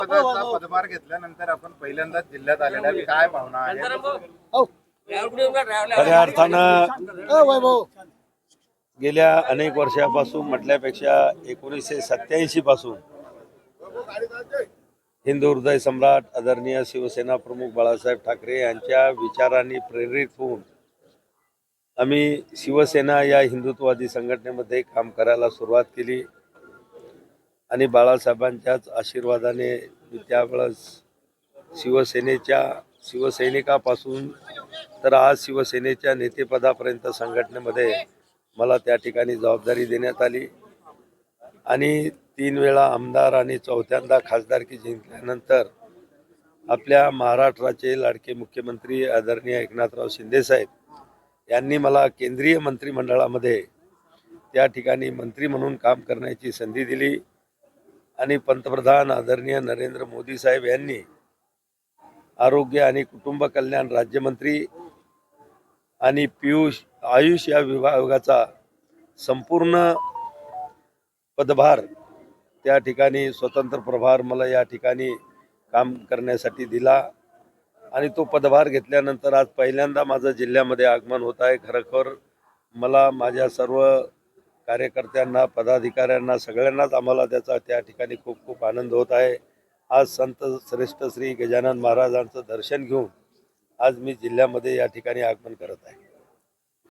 पदभार घेतल्यानंतर आपण पहिल्यांदाच जिल्ह्यात आहेत. काय भावना आहे? खऱ्या अर्थानं गेल्या अनेक वर्षापासून म्हटल्यापेक्षा एकोणीसशे सत्याऐंशी पासून हिंदू हृदय सम्राट आदरणीय शिवसेना प्रमुख बाळासाहेब ठाकरे यांच्या विचारांनी प्रेरित होऊन आम्ही शिवसेना या हिंदुत्ववादी संघटनेमध्ये काम करायला सुरुवात केली. आणि बाळासाहेबांच्याच आशीर्वादाने त्यावेळेस शिवसेनेच्या शिवसैनिकापासून तर आज शिवसेनेच्या नेतेपदापर्यंत संघटनेमध्ये मला त्या ठिकाणी जबाबदारी देण्यात आली. आणि तीन वेळा आमदार आणि चौथ्यांदा खासदारकी जिंकल्यानंतर आपल्या महाराष्ट्राचे लाडके मुख्यमंत्री आदरणीय एकनाथराव शिंदेसाहेब यांनी मला केंद्रीय मंत्रिमंडळामध्ये त्या ठिकाणी मंत्री म्हणून काम करण्याची संधी दिली. आणि पंतप्रधान आदरणीय नरेंद्र मोदी साहेब यांनी आरोग्य आणि कुटुंब कल्याण राज्यमंत्री आणि पियुष आयुष या विभागाचा संपूर्ण पदभार त्या ठिकाणी स्वतंत्र प्रभार मला या ठिकाणी काम करण्यासाठी दिला. आणि तो पदभार घेतल्यानंतर आज पहिल्यांदा माझं जिल्ह्यामध्ये आगमन होत आहे. खरोखर मला माझ्या सर्व कार्यकर्त्यांना पदाधिकाऱ्यांना सगळ्यांनाच आम्हाला त्याचा त्या ठिकाणी खूप खूप आनंद होत आहे. आज संत श्रेष्ठ श्री गजानन महाराजांचं दर्शन घेऊन आज मी जिल्ह्यामध्ये या ठिकाणी आगमन करत आहे.